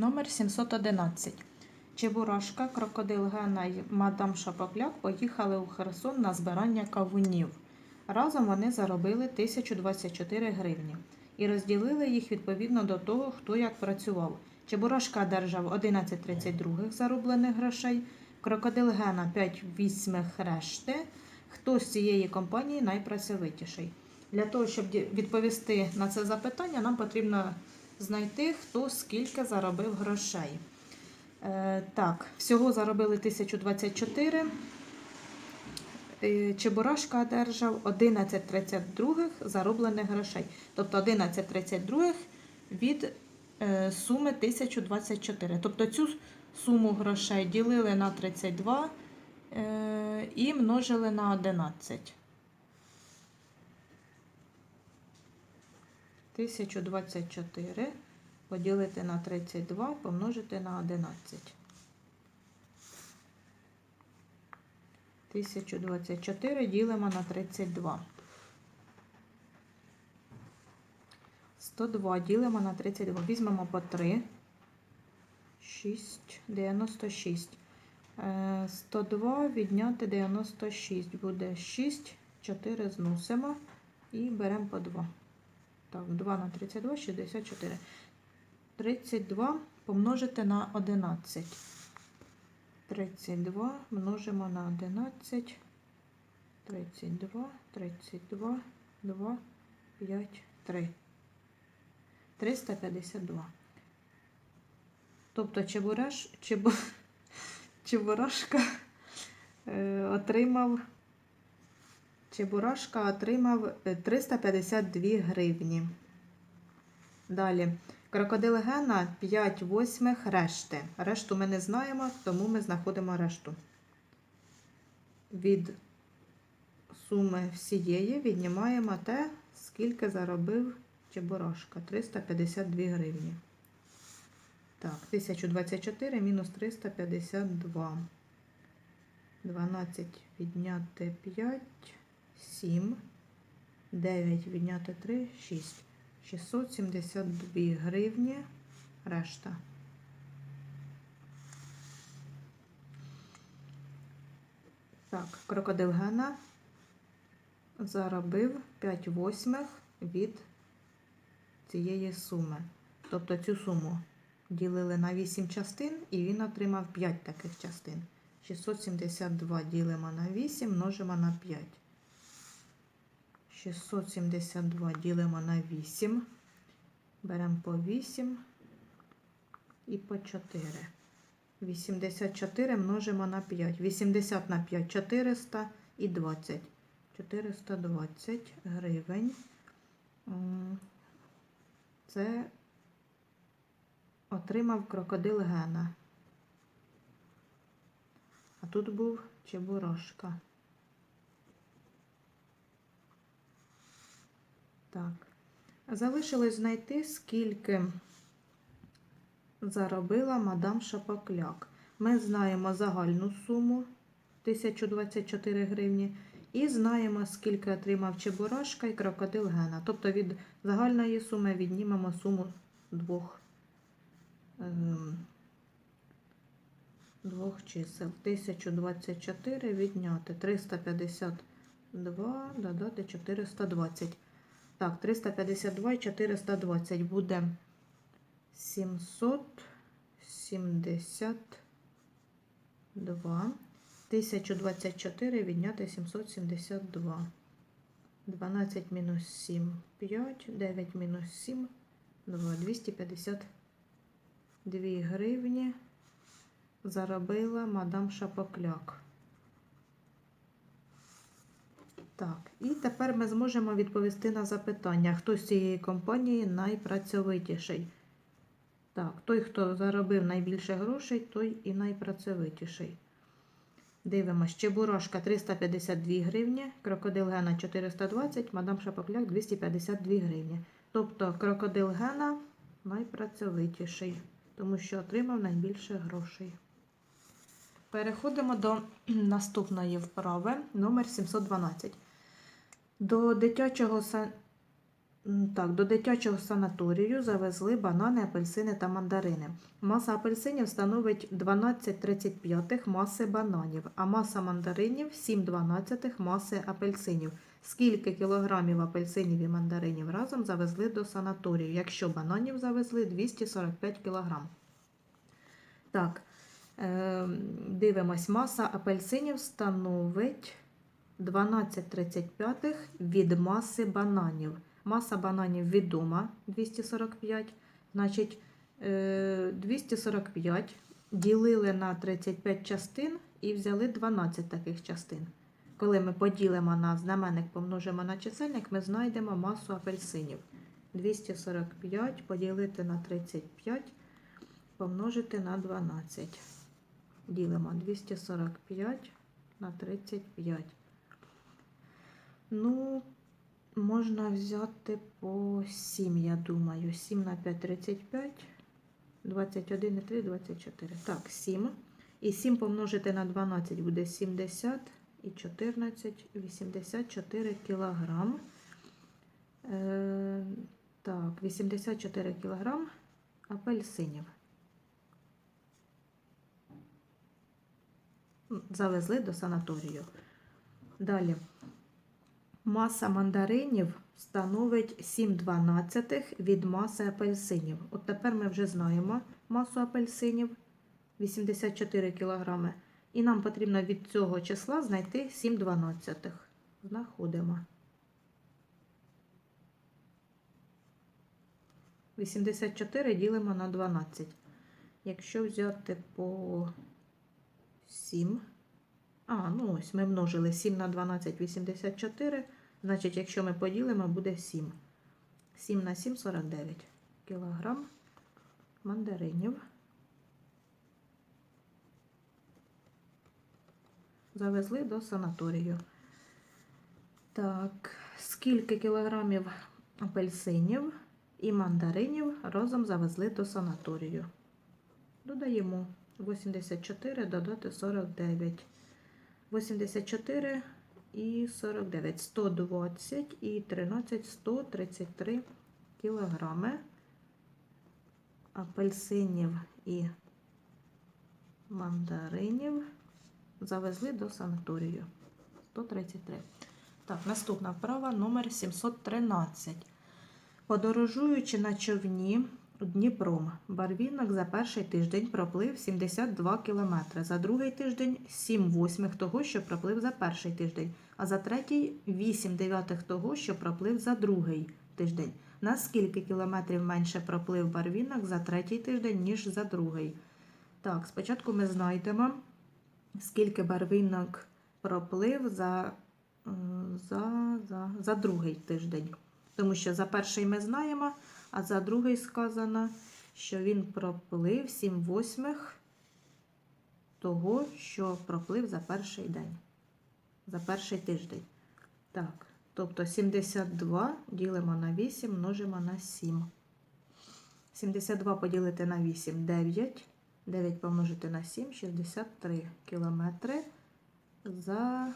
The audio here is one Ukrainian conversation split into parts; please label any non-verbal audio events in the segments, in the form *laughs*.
Номер 711. Чебурашка, крокодил Гена і мадам Шапокляк поїхали у Херсон на збирання кавунів. Разом вони заробили 1024 гривні і розділили їх відповідно до того, хто як працював. Чебурашка держав 11,32 зароблених грошей, крокодил Гена 5 вісьмих решти. Хто з цієї компанії найпрацьовитіший? Для того, щоб відповісти на це запитання, нам потрібно знайти, хто скільки заробив грошей. Е, так, всього заробили 1024. Е, Чебурашка одержав 11,32 зароблених грошей. Тобто 11,32 від е, суми 1024. Тобто цю суму грошей ділили на 32 е, і множили на 11. 1024 поділити на 32 помножити на 11. 1024 ділимо на 32. 102 ділимо на 32. Візьмемо по 3. 6, 96. Е, 102 відняти 96 буде 6, 4 зносимо і беремо по 2. Так, 2 на 32, 64. 32 помножити на 11. 32 множимо на 11. 32, 32, 2, 5, 3. 352. Тобто Чебураш, Чебу, *laughs* Чебурашка е, отримав Чебурашка отримав е, 352 гривні. Далі. Крокодил Гена 5 восьмих решти. Решту ми не знаємо, тому ми знаходимо решту. Від суми всієї віднімаємо те, скільки заробив Чебурашка. 352 гривні. Так, 1024 мінус 352. 12 відняти 5, 7, 9 відняти 3, 6. 672 гривні. Решта. Так, крокодил Гена заробив 5 восьмих від цієї суми. Тобто цю суму ділили на 8 частин і він отримав 5 таких частин. 672 ділимо на 8, множимо на 5. 672 ділимо на 8. Беремо по 8 і по 4. 84 множимо на 5. 80 на 5 400 і 20. 420 гривень. Це отримав крокодил Гена. А тут був Чебурашка. Так. Залишилось знайти, скільки заробила мадам Шапокляк. Ми знаємо загальну суму 1024 гривні. І знаємо, скільки отримав Чебурашка і крокодил Гена. Тобто від загальної суми віднімемо суму двох, ем, двох чисел. 1024 відняти 352, додати 420. Так, 352 і 420 буде 772. 1024 відняти 772. 12 мінус 7, 5, 9 мінус 7, 2, 252 гривні заробила мадам Шапокляк. Так, і тепер ми зможемо відповісти на запитання, хто з цієї компанії найпрацьовитіший. Так, той, хто заробив найбільше грошей, той і найпрацьовитіший. Дивимось, Чебурашка 352 гривні, крокодил Гена 420, мадам Шапокляк 252 гривні. Тобто крокодил Гена найпрацьовитіший, тому що отримав найбільше грошей. Переходимо до *clears throat* наступної вправи, номер 712. До дитячого са- М, Так, до дитячого санаторію завезли банани, апельсини та мандарини. Маса апельсинів становить 12,35 маси бананів, а маса мандаринів 7,12 маси апельсинів. Скільки кілограмів апельсинів і мандаринів разом завезли до санаторію, якщо бананів завезли 245 кілограм. Так, е, дивимось, маса апельсинів становить 12,35 від маси бананів. Маса бананів відома 245. Значить, е, 245 ділили на 35 частин і взяли 12 таких частин. Коли ми поділимо на знаменник, помножимо на чисельник, ми знайдемо масу апельсинів. 245 поділити на 35, помножити на 12. Ділимо 245 на 35. Ну, можна взяти по 7, я думаю. 7 на 5 35, 21 і 3 24. Так, 7. І 7 помножити на 12 буде 70 і 14, 84 кілограм. Е, так, 84 кілограм апельсинів. Завезли до санаторію. Далі. Маса мандаринів становить 7,12 від маси апельсинів. От тепер ми вже знаємо масу апельсинів 84 кг. І нам потрібно від цього числа знайти 7,12. Знаходимо. 84 ділимо на 12. Якщо взяти по 7, а, ну ось ми множили 7 на 12 84. Значить, якщо ми поділимо, буде 7. 7 на 7 49 кілограм мандаринів. Завезли до санаторію. Так, скільки кілограмів апельсинів і мандаринів разом завезли до санаторію? Додаємо 84 додати 49. 84 і 49, 120 і 13, 133 кілограми апельсинів і мандаринів завезли до санаторію. 133. Так, наступна вправа номер 713. Подорожуючи на човні Дніпром, Барвінок за перший тиждень проплив 72 км, за другий тиждень 7 восьмих того, що проплив за перший тиждень, а за третій 8 дев'ятих того, що проплив за другий тиждень. На скільки кілометрів менше проплив Барвінок за третій тиждень, ніж за другий? Так, спочатку ми знайдемо, скільки Барвінок проплив за, за, за, за другий тиждень. Тому що за перший ми знаємо, а за другий сказано, що він проплив 7 восьмих того, що проплив за перший день, за перший тиждень. Так, тобто 72 ділимо на 8, множимо на 7. 72 поділити на 8 9. 9 помножити на 7 63 кілометри за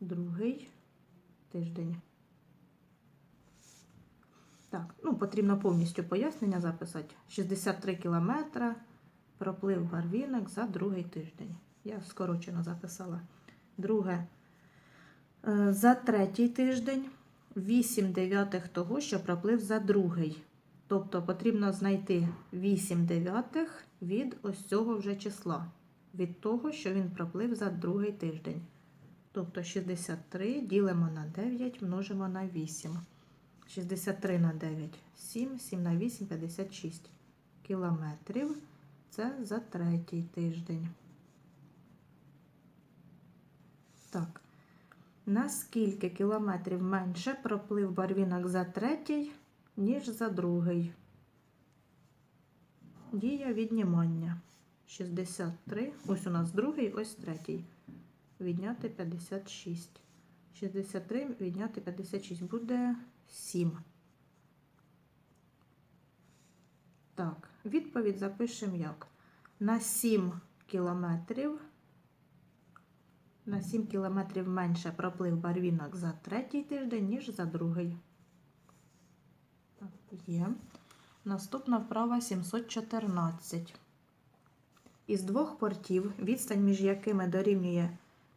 другий тиждень. Так, ну потрібно повністю пояснення записати. 63 кілометра проплив барвінок за другий тиждень. Я скорочено записала. Друге. Е, За третій тиждень 8 дев'ятих того, що проплив за другий. Тобто потрібно знайти 8 дев'ятих від ось цього вже числа. Від того, що він проплив за другий тиждень. Тобто 63 ділимо на 9, множимо на 8. 63 на 9 7, 7 на 8 56 кілометрів. Це за третій тиждень. Так. На скільки кілометрів менше проплив барвінок за третій, ніж за другий? Дія віднімання. 63. Ось у нас другий, ось третій. Відняти 56. 63 відняти 56 буде 7. Так, відповідь запишемо як. На 7 кілометрів. На 7 кілометрів менше проплив барвінок за третій тиждень, ніж за другий. Так, є. Наступна вправа 714. Із двох портів, відстань між якими дорівнює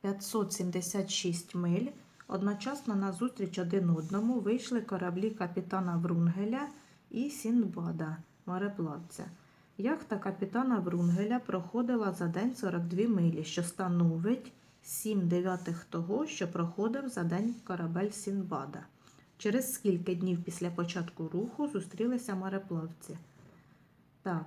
576 миль, одночасно на зустріч один одному вийшли кораблі капітана Врунгеля і Сіндбада, мореплавця. Яхта капітана Врунгеля проходила за день 42 милі, що становить 7 дев'ятих того, що проходив за день корабель Сіндбада. Через скільки днів після початку руху зустрілися мореплавці? Так,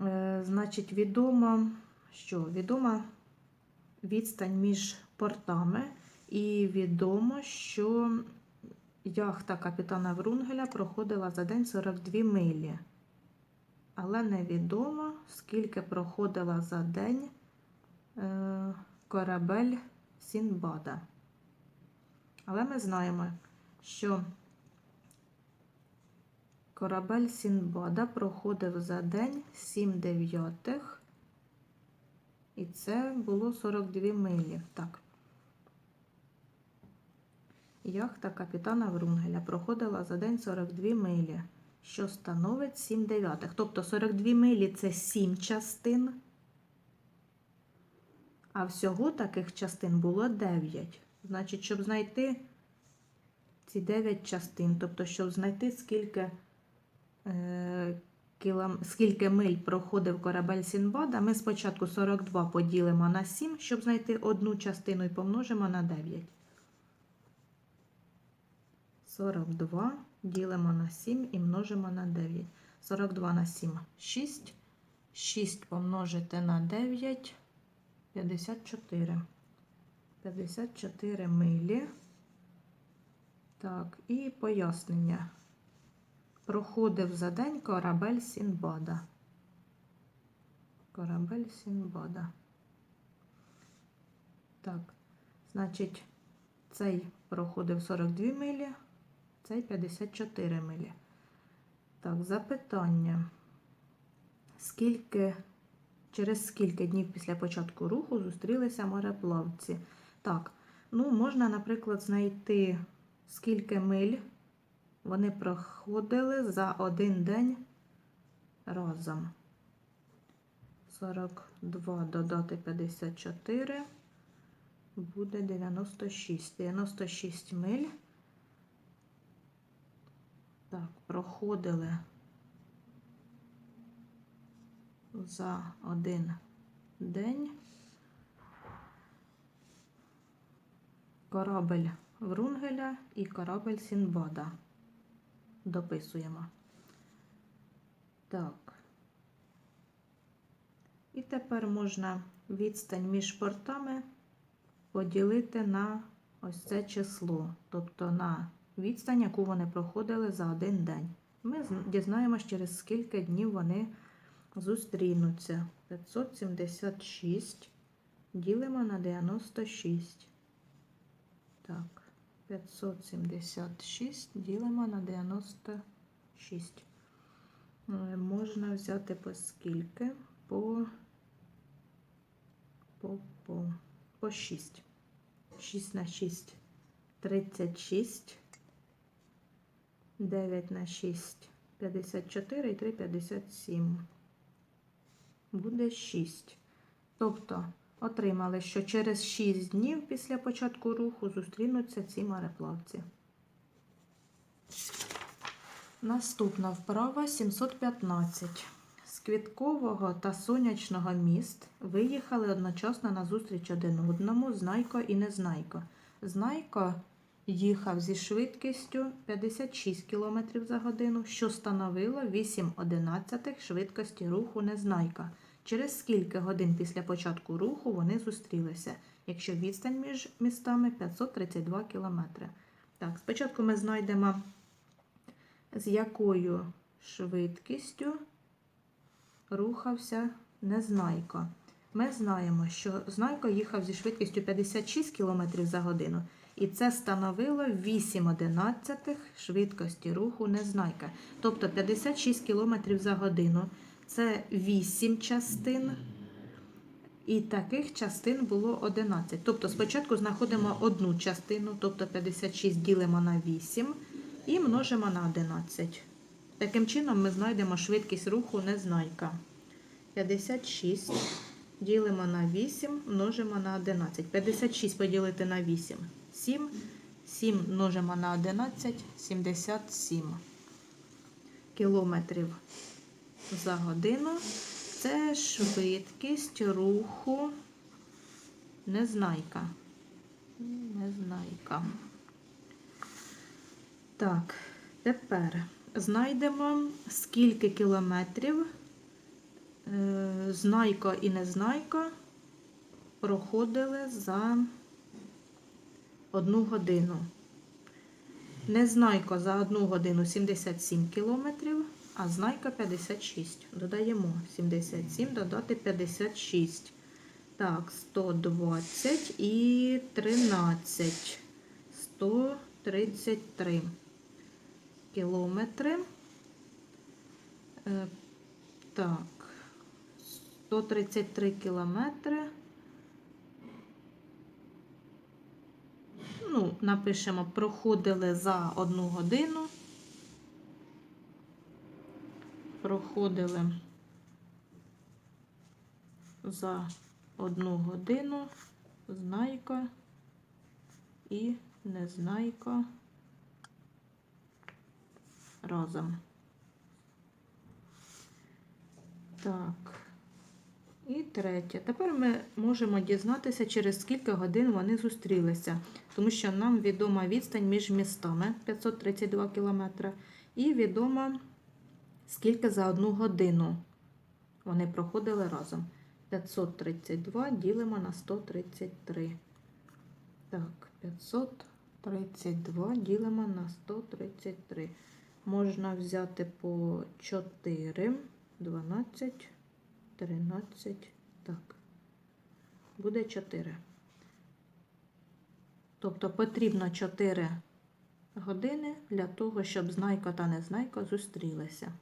е, значить, відомо, що відома відстань між портами, і відомо, що яхта капітана Врунгеля проходила за день 42 милі. Але невідомо, скільки проходила за день е, корабель Сінбада. Але ми знаємо, що корабель Сінбада проходив за день 7 дев'ятих, і це було 42 милі. Так. Яхта капітана Врунгеля проходила за день 42 милі, що становить 7 дев'ятих. Тобто 42 милі це 7 частин, а всього таких частин було 9. Значить, щоб знайти ці 9 частин, тобто, щоб знайти, скільки, е, кілом, скільки миль проходив корабель Сінбада, ми спочатку 42 поділимо на 7, щоб знайти одну частину і помножимо на 9. 42 ділимо на 7 і множимо на 9. 42 на 7 6. 6 помножити на 9 54. 54 милі. Так, і пояснення. Проходив за день корабель Сінбада. Корабель Сінбада. Так, значить, цей проходив 42 милі, цей 54 милі. Так, запитання. Скільки, через скільки днів після початку руху зустрілися мореплавці? Так, ну, можна, наприклад, знайти, скільки миль вони проходили за один день разом. 42 додати 54 буде 96. 96 миль. Так, проходили за один день. Корабель Врунгеля і корабель Сінбада. Дописуємо. Так. І тепер можна відстань між портами поділити на ось це число, тобто на відстань, яку вони проходили за один день. Ми дізнаємось, через скільки днів вони зустрінуться. 576 ділимо на 96. Так, 576 ділимо на 96. Е, Можна взяти по скільки? По, по, по, по 6. 6 на 6 36. 9 на 6 54 і 3 57. Буде 6. Тобто отримали, що через 6 днів після початку руху зустрінуться ці мореплавці. Наступна вправа 715. З Квіткового та Сонячного міст виїхали одночасно на зустріч один одному Знайко і Незнайко. Знайко їхав зі швидкістю 56 км за годину, що становило 8 одинадцятих швидкості руху Незнайка. Через скільки годин після початку руху вони зустрілися, якщо відстань між містами 532 км. Так, спочатку ми знайдемо, з якою швидкістю рухався Незнайко. Ми знаємо, що Знайко їхав зі швидкістю 56 км за годину, і це становило 8 одинадцятих швидкості руху Незнайка. Тобто 56 км за годину це 8 частин, і таких частин було 11. Тобто спочатку знаходимо одну частину, тобто 56 ділимо на 8, і множимо на 11. Таким чином ми знайдемо швидкість руху незнайка. 56 ділимо на 8, множимо на 11. 56 поділити на 8 7. 7 множимо на 11 77 кілометрів за годину. Це швидкість руху незнайка. Незнайка. Так, тепер знайдемо, скільки кілометрів е, знайка і незнайка проходили за одну годину. Незнайка за одну годину 77 кілометрів, а знайка 56. Додаємо 77, додати 56. Так, 120 і 13. 133 кілометри. Е, Так, 133 кілометри. Ну, напишемо, проходили за одну годину. Проходили за одну годину знайка і незнайка разом. Так. І третє. Тепер ми можемо дізнатися, через скільки годин вони зустрілися, тому що нам відома відстань між містами 532 км, і відомо, скільки за одну годину вони проходили разом. 532 ділимо на 133. Так, 532 ділимо на 133. Можна взяти по 4, 12, 13, так, буде 4. Тобто потрібно 4 години для того, щоб знайка та незнайка зустрілися.